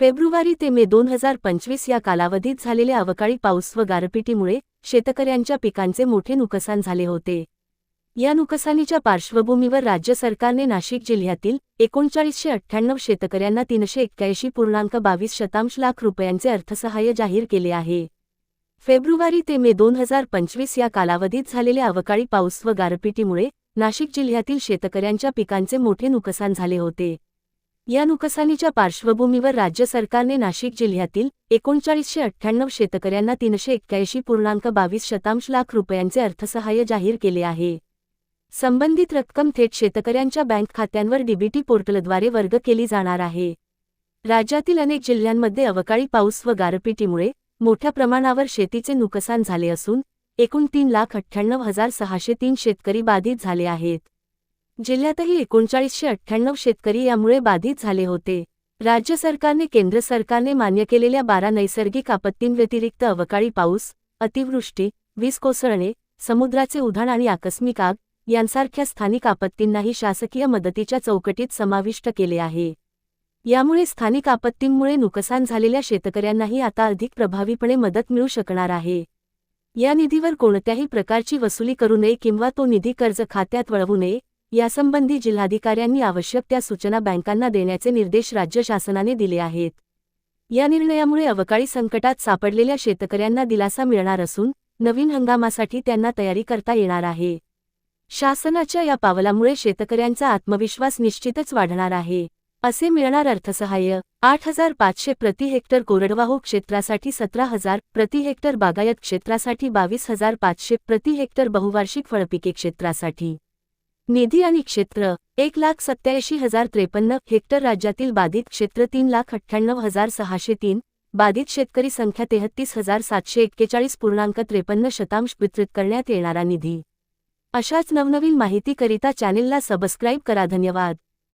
February ते मे दोन हजार पंचवीस या कालावधीत झालेल्या अवकाळी पाऊस व गारपिटीमुळे शेतकऱ्यांच्या पिकांचे मोठे नुकसान झाले होते. या नुकसानीच्या पार्श्वभूमीवर राज्य सरकारने नाशिक जिल्ह्यातील एकोणचाळीसशे अठ्ठ्याण्णव शेतकऱ्यांना तीनशे एक्क्याऐंशी पूर्णांक बावीस शतांश लाख रुपयांचे अर्थसहाय्य जाहीर केले आहे. फेब्रुवारी ते मे दोन हजार पंचवीस या कालावधीत झालेल्या अवकाळी पाऊस व गारपिटीमुळे नाशिक जिल्ह्यातील शेतकऱ्यांच्या पिकांचे मोठे नुकसान झाले होते. या नुकसानीच्या पार्श्वभूमीवर राज्य सरकारने नाशिक जिल्ह्यातील एकोणचाळीसशे अठ्ठ्याण्णव शेतकऱ्यांना तीनशे एक्क्याऐंशी पूर्णांक बावीस शतांश लाख रुपयांचे अर्थसहाय्य जाहीर केले आहे. संबंधित रक्कम थेट शेतकऱ्यांच्या बँक खात्यांवर डीबीटी पोर्टलद्वारे वर्ग केली जाणार आहे. राज्यातील अनेक जिल्ह्यांमध्ये अवकाळी पाऊस व गारपिटीमुळे मोठ्या प्रमाणावर शेतीचे नुकसान झाले असून एकूण तीन लाख अठ्ठ्याण्णव हजार सहाशे तीन शेतकरी बाधित झाले आहेत. जिल्ह्यातही एकोणचाळीसशे अठ्ठ्याण्णव शेतकरी यामुळे बाधित झाले होते. राज्य सरकारने केंद्र सरकारने मान्य केलेल्या बारा नैसर्गिक आपत्तींव्यतिरिक्त अवकाळी पाऊस अतिवृष्टी वीज कोसळणे समुद्राचे उधाण आणि आकस्मिक आग यांसारख्या स्थानिक आपत्तींनाही शासकीय मदतीच्या चौकटीत समाविष्ट केले आहे. यामुळे स्थानिक आपत्तींमुळे नुकसान झालेल्या शेतकऱ्यांनाही आता अधिक प्रभावीपणे मदत मिळू शकणार आहे. या निधीवर कोणत्याही प्रकारची वसुली करू नये किंवा तो निधी कर्ज खात्यात वळवू नये यासंबंधी जिल्हाधिकाऱ्यांनी आवश्यक त्या सूचना बँकांना देण्याचे निर्देश राज्य शासनाने दिले आहेत. या निर्णयामुळे अवकाळी संकटात सापडलेल्या शेतकऱ्यांना दिलासा मिळणार असून नवीन हंगामासाठी त्यांना तयारी करता येणार आहे. शासनाच्या या पावलामुळे शेतकऱ्यांचा आत्मविश्वास निश्चितच वाढणार आहे. असे मिळणार अर्थसहाय्य आठ हजार पाचशे प्रति हेक्टर कोरडवाहू क्षेत्रासाठी सतरा हजार प्रति हेक्टर बागायत क्षेत्रासाठी बावीस हजार पाचशे प्रति हेक्टर बहुवार्षिक फळपिके क्षेत्रासाठी. निधी आणि क्षेत्र एक लाख सत्याऐंशी हजार त्रेपन्न हेक्टर राज्यातील बाधित क्षेत्र तीन लाख अठ्ठ्याण्णव हजार सहाशे तीन बाधित शेतकरी संख्या तेहत्तीस हजार सातशे एक्केचाळीस पूर्णांक त्रेपन्न शतांश वितरित करण्यात येणारा निधी. अशाच नवनवीन माहितीकरिता चॅनेलला सबस्क्राईब करा. धन्यवाद.